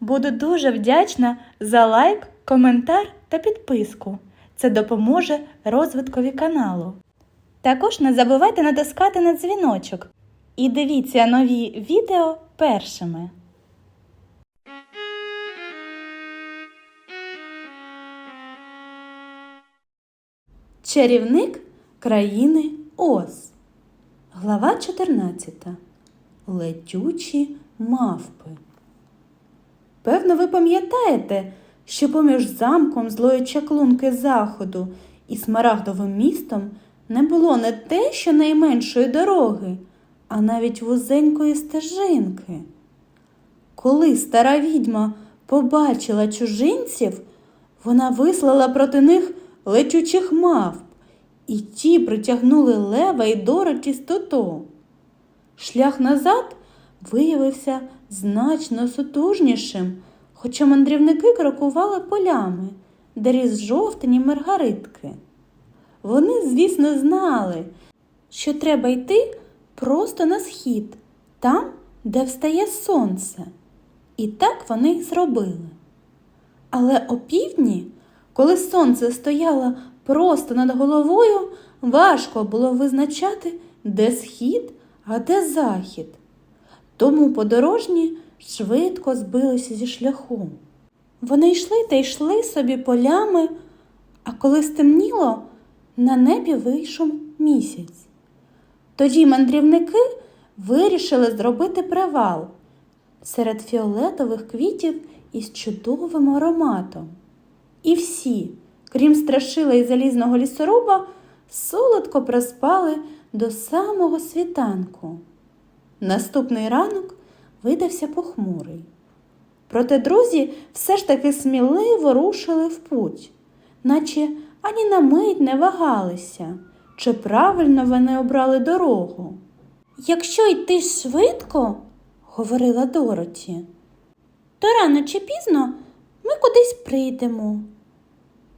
Буду дуже вдячна за лайк, коментар та підписку. Це допоможе розвиткові каналу. Також не забувайте натискати на дзвіночок і дивіться нові відео першими. Чарівник країни Оз. Глава 14. Летючі мавпи. Певно, ви пам'ятаєте, що поміж замком злої чаклунки заходу і смарагдовим містом не було не те, що найменшої дороги, а навіть вузенької стежинки. Коли стара відьма побачила чужинців, вона вислала проти них летючих мавп, і ті притягнули лева і Дороті з Тото. Шлях назад виявився значно сутужнішим, хоча мандрівники крокували полями, де ріс жовтені маргаритки. Вони, звісно, знали, що треба йти просто на схід, там, де встає сонце. І так вони й зробили. Але опівдні, коли сонце стояло просто над головою, важко було визначати, де схід, а де захід. Тому подорожні швидко збилися зі шляху. Вони йшли та йшли собі полями, а коли стемніло, на небі вийшов місяць. Тоді мандрівники вирішили зробити привал серед фіолетових квітів із чудовим ароматом. І всі, крім страшила і залізного лісоруба, солодко проспали до самого світанку. Наступний ранок видався похмурий. Проте друзі все ж таки сміливо рушили в путь, наче ані на мить не вагалися, чи правильно вони обрали дорогу. Якщо йти швидко, говорила Дороті, то рано чи пізно ми кудись прийдемо.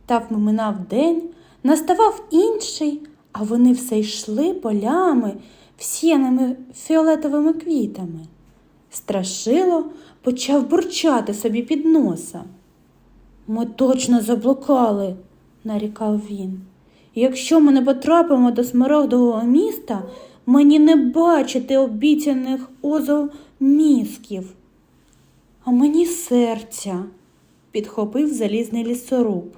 Так минав день, наставав інший, а вони все йшли полями, всіяними фіолетовими квітами. Страшило почав бурчати собі під носа. Ми точно заблукали, нарікав він. Якщо ми не потрапимо до смарагдового міста, мені не бачити обіцяних озов мізків. А мені серця, підхопив залізний лісоруб.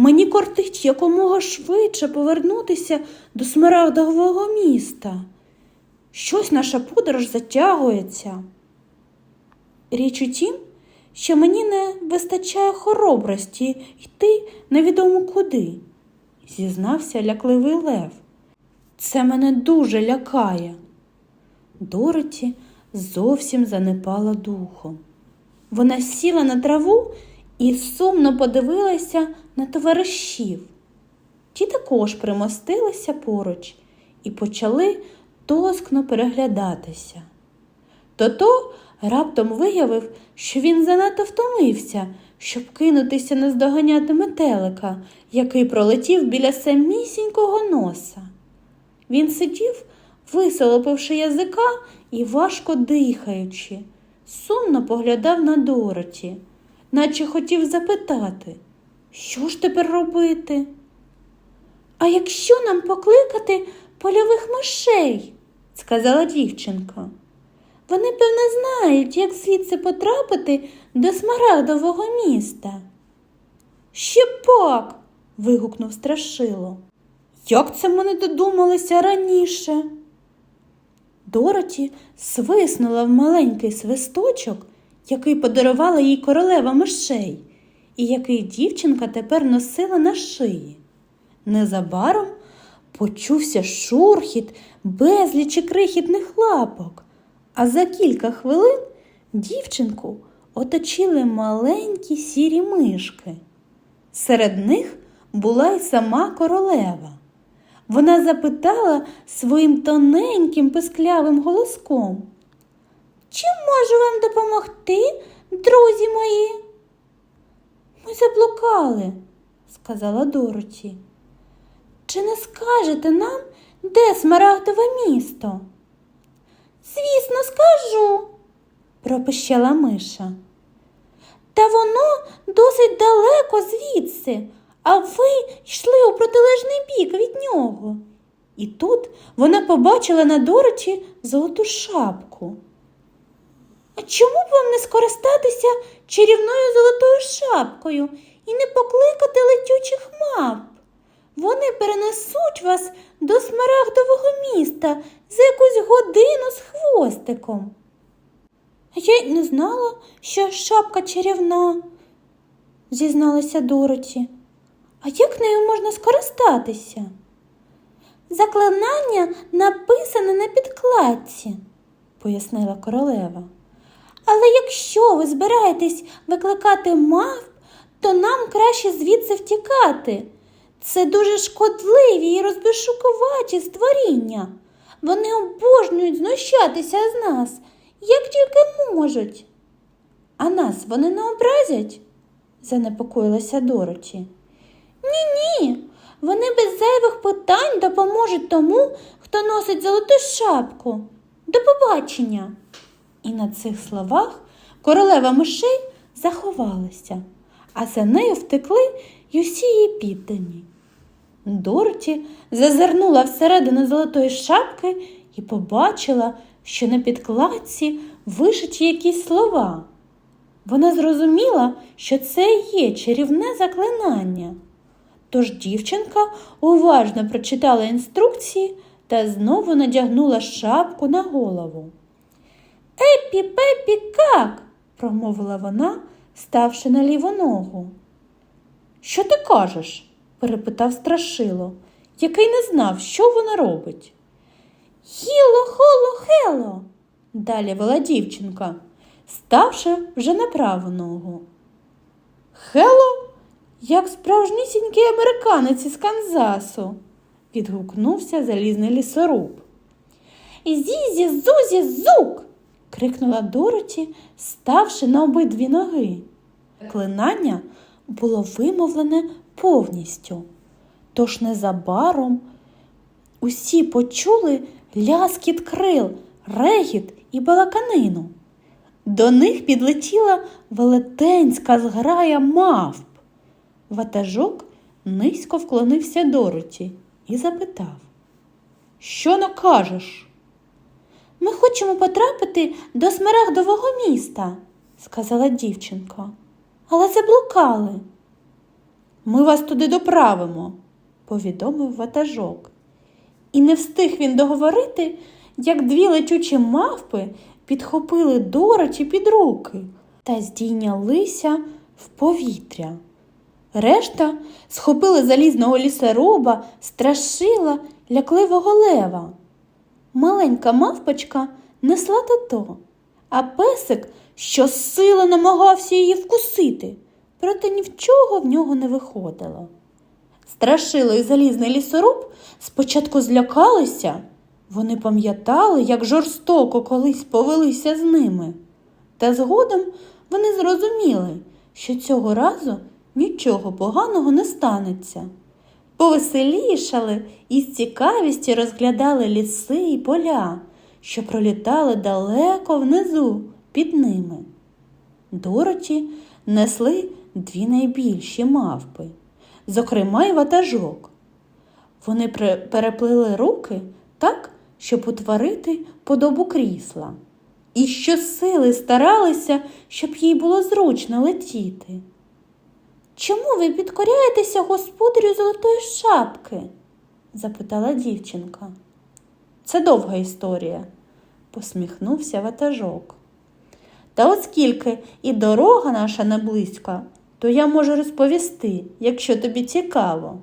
Мені кортить якомога швидше повернутися до смарагдового міста. Щось наша подорож затягується. Річ у тім, що мені не вистачає хоробрості йти невідомо куди, зізнався лякливий лев. Це мене дуже лякає. Дороті зовсім занепала духом. Вона сіла на траву і сумно подивилася на товаришів. Ті також примостилися поруч і почали тоскно переглядатися. Тото раптом виявив, що він занадто втомився, щоб кинутися наздоганяти метелика, який пролетів біля самісінького носа. Він сидів, висолопивши язика і важко дихаючи, сумно поглядав на Дороті, наче хотів запитати, що ж тепер робити? А якщо нам покликати польових мишей, сказала дівчинка. Вони, певно, знають, як звідси потрапити до смарагдового міста. Ще пак. вигукнув страшило. Як це ми не додумалися раніше? Дороті свиснула в маленький свисточок, який подарувала їй королева мишей, і який дівчинка тепер носила на шиї. Незабаром почувся шурхіт безлічі крихітних лапок, а за кілька хвилин дівчинку оточили маленькі сірі мишки. Серед них була й сама королева. Вона запитала своїм тоненьким писклявим голоском. Чим можу вам допомогти, друзі мої? Ми заблукали, сказала Дороті. Чи не скажете нам, де смарагдове місто? Звісно, скажу, пропищала миша. Та воно досить далеко звідси, а ви йшли у протилежний бік від нього. І тут вона побачила на Дороті золоту шапку. А чому б вам не скористатися чарівною золотою шапкою і не покликати летючих мавп? Вони перенесуть вас до смарагдового міста за якусь годину з хвостиком. А я й не знала, що шапка чарівна, зізналася Дороті. А як нею можна скористатися? Заклинання написане на підкладці, пояснила королева. Але якщо ви збираєтесь викликати мавп, то нам краще звідси втікати. Це дуже шкодливі і розбишукувачі створіння. Вони обожнюють знущатися з нас, як тільки можуть. А нас вони не образять? занепокоїлася Дороті. Ні, ні. Вони без зайвих питань допоможуть тому, хто носить золоту шапку. До побачення. І на цих словах королева мишей заховалася, а за нею втекли й усі її піддані. Дороті зазирнула всередину золотої шапки і побачила, що на підкладці вишиті якісь слова. Вона зрозуміла, що це є чарівне заклинання. Тож дівчинка уважно прочитала інструкції та знову надягнула шапку на голову. Епі, пепі, как? промовила вона, ставши на ліву ногу. Що ти кажеш? перепитав страшило, який не знав, що вона робить. Хіло, холо, хело, далі вела дівчинка, ставши вже на праву ногу. Хело, як справжнісінький американець із Канзасу, відгукнувся залізний лісоруб. Зізі, зузі, зук. Крикнула Дороті, ставши на обидві ноги. Клинання було вимовлене повністю, тож незабаром усі почули ляскіт крил, регіт і балаканину. До них підлетіла велетенська зграя мавп. Ватажок низько вклонився Дороті і запитав, Що накажеш? Ми хочемо потрапити до смарагдового міста, сказала дівчинка, але заблукали. Ми вас туди доправимо, повідомив ватажок. І не встиг він договорити, як дві летючі мавпи підхопили Дороті під руки та здійнялися в повітря. Решта схопили залізного лісоруба, страшила лякливого лева. Маленька мавпочка несла тото, а песик щосили намагався її вкусити, проте ні в чого в нього не виходило. Страшило і залізний лісоруб спочатку злякалися. Вони пам'ятали, як жорстоко колись повелися з ними. Та згодом вони зрозуміли, що цього разу нічого поганого не станеться. Повеселішали і з цікавістю розглядали ліси і поля, що пролітали далеко внизу під ними. Дороті несли дві найбільші мавпи, зокрема й ватажок. Вони переплили руки так, щоб утворити подобу крісла, і щосили старалися, щоб їй було зручно летіти. Чому ви підкоряєтеся господарю золотої шапки? запитала дівчинка. Це довга історія, посміхнувся ватажок. Та оскільки і дорога наша не близька, то я можу розповісти, якщо тобі цікаво.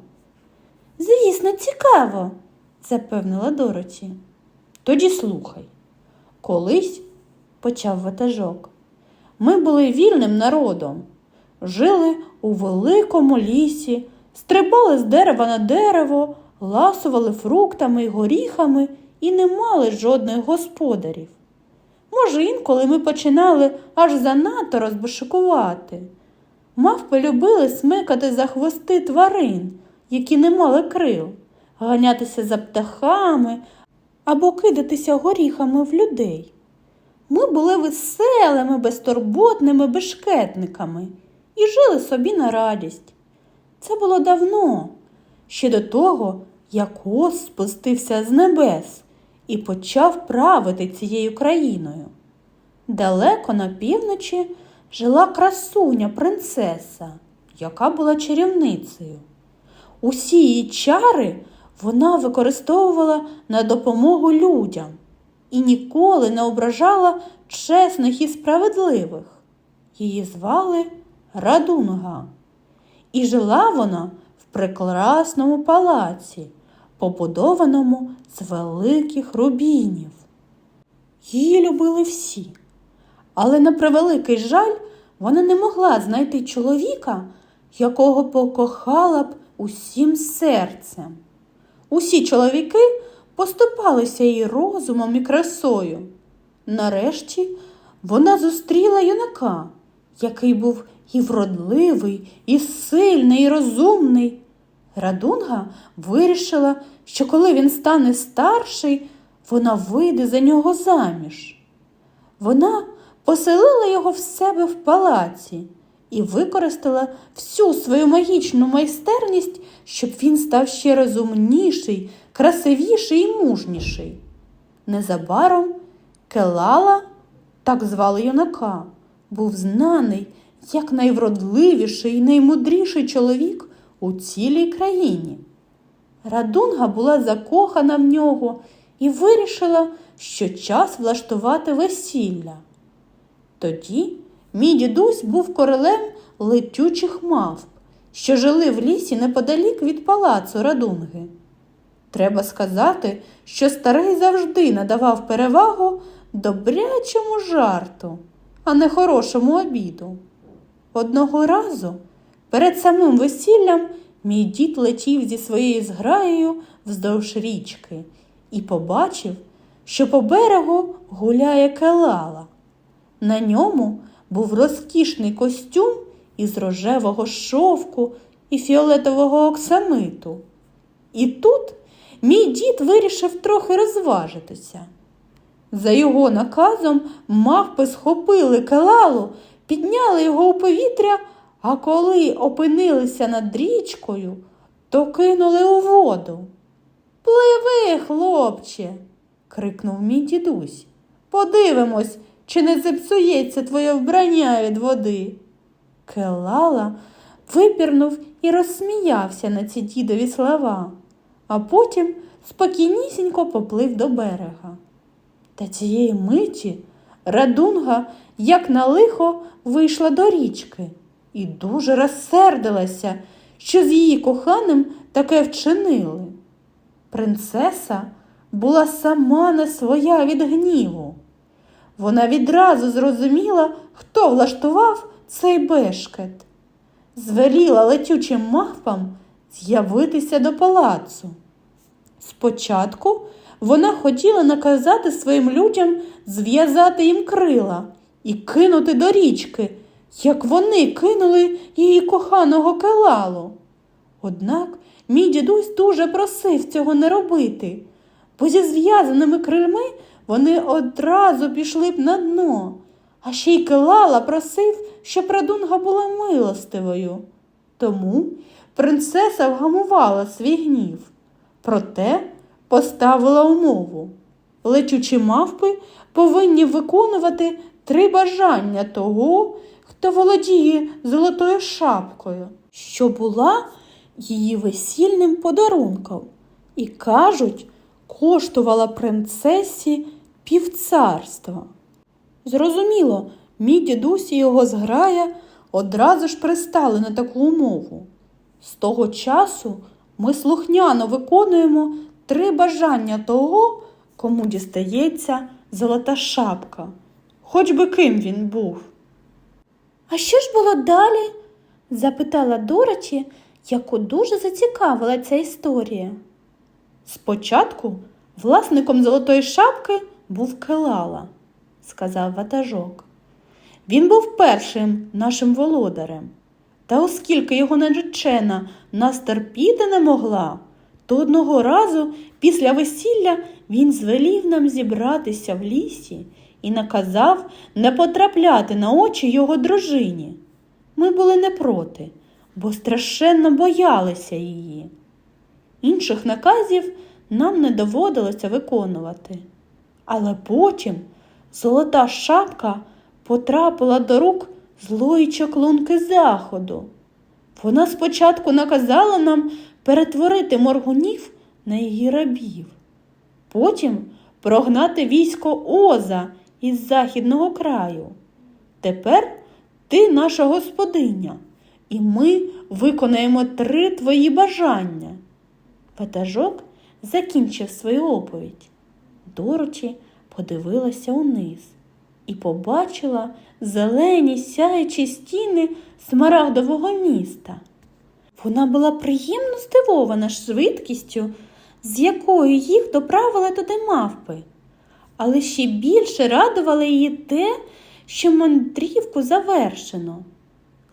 Звісно, цікаво, запевнила Дороті. Тоді слухай. Колись, почав ватажок, ми були вільним народом, жили у великому лісі, стрибали з дерева на дерево, ласували фруктами й горіхами і не мали жодних господарів. Може, інколи ми починали аж занадто розбишикувати. Мавпи любили смикати за хвости тварин, які не мали крил, ганятися за птахами або кидатися горіхами в людей. ми були веселими, безтурботними бешкетниками і жили собі на радість. Це було давно, ще до того, як Ос спустився з небес і почав правити цією країною. Далеко на півночі жила красуня принцеса, яка була чарівницею. Усі її чари вона використовувала на допомогу людям і ніколи не ображала чесних і справедливих. Її звали Радунга. І жила вона в прекрасному палаці, побудованому з великих рубінів. Її любили всі, але на превеликий жаль вона не могла знайти чоловіка, якого покохала б усім серцем. Усі чоловіки поступалися їй розумом і красою. Нарешті вона зустріла юнака, який був і вродливий, і сильний, і розумний. Радунга вирішила, що коли він стане старший, вона вийде за нього заміж. Вона поселила його в себе в палаці і використала всю свою магічну майстерність, щоб він став ще розумніший, красивіший і мужніший. Незабаром Келала, так звали юнака, був знаний як найвродливіший і наймудріший чоловік у цілій країні. Радунга була закохана в нього і вирішила, що час влаштувати весілля. Тоді мій дідусь був королем летючих мавп, що жили в лісі неподалік від палацу Радунги. Треба сказати, що старий завжди надавав перевагу добрячому жарту, а не хорошому обіду. Одного разу перед самим весіллям мій дід летів зі своєю зграєю вздовж річки і побачив, що по берегу гуляє келала. На ньому був розкішний костюм із рожевого шовку і фіолетового оксамиту. І тут мій дід вирішив трохи розважитися. За його наказом мавпи схопили келалу, підняли його у повітря, а коли опинилися над річкою, то кинули у воду. Пливи, хлопче, крикнув мій дідусь. Подивимось, чи не зіпсується твоє вбрання від води. Келала випірнув і розсміявся на ці дідові слова, а потім спокійнісінько поплив до берега. Та цієї миті радунга, як на лихо, вийшла до річки і дуже розсердилася, що з її коханим таке вчинили. Принцеса була сама не своя від гніву. Вона відразу зрозуміла, хто влаштував цей бешкет. Звеліла летючим мавпам з'явитися до палацу. Спочатку вона хотіла наказати своїм людям зв'язати їм крила і кинути до річки, як вони кинули її коханого келалу. Однак мій дідусь дуже просив цього не робити, бо зі зв'язаними крильми вони одразу пішли б на дно, а ще й келала просив, щоб радунга була милостивою. Тому принцеса вгамувала свій гнів, проте поставила умову. Лечучі мавпи повинні виконувати три бажання того, хто володіє золотою шапкою, що була її весільним подарунком, і кажуть, коштувала принцесі півцарства. Зрозуміло, мій дідусь і його зграя одразу ж пристали на таку умову. З того часу ми слухняно виконуємо три бажання того, кому дістається золота шапка, хоч би ким він був. А що ж було далі? запитала Дороті, яку дуже зацікавила ця історія. Спочатку власником золотої шапки був Келала, сказав ватажок. Він був першим нашим володарем. Та оскільки його наречена нас терпіти не могла, то одного разу після весілля він звелів нам зібратися в лісі і наказав не потрапляти на очі його дружині. Ми були не проти, бо страшенно боялися її. Інших наказів нам не доводилося виконувати. Але потім золота шапка потрапила до рук злої чаклунки заходу. Вона спочатку наказала нам перетворити моргунів на її рабів, потім прогнати військо Оза із західного краю. Тепер ти наша господиня, і ми виконаємо три твої бажання. Ватажок закінчив свою оповідь. Дороті подивилася униз і побачила зелені сяючі стіни смарагдового міста. Вона була приємно здивована швидкістю, з якою їх доправили туди мавпи, але ще більше радувало її те, що мандрівку завершено.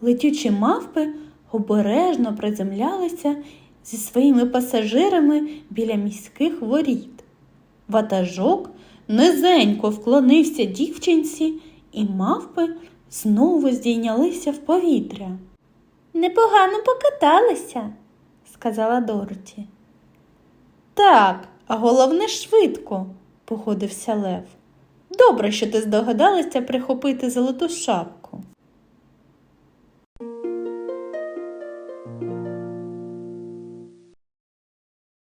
Летючі мавпи обережно приземлялися зі своїми пасажирами біля міських воріт. Ватажок низенько вклонився дівчинці, і мавпи знову здійнялися в повітря. Непогано покаталися, сказала Дороті. Так, а головне швидко, походився Лев. Добре, що ти здогадалася прихопити золоту шапку.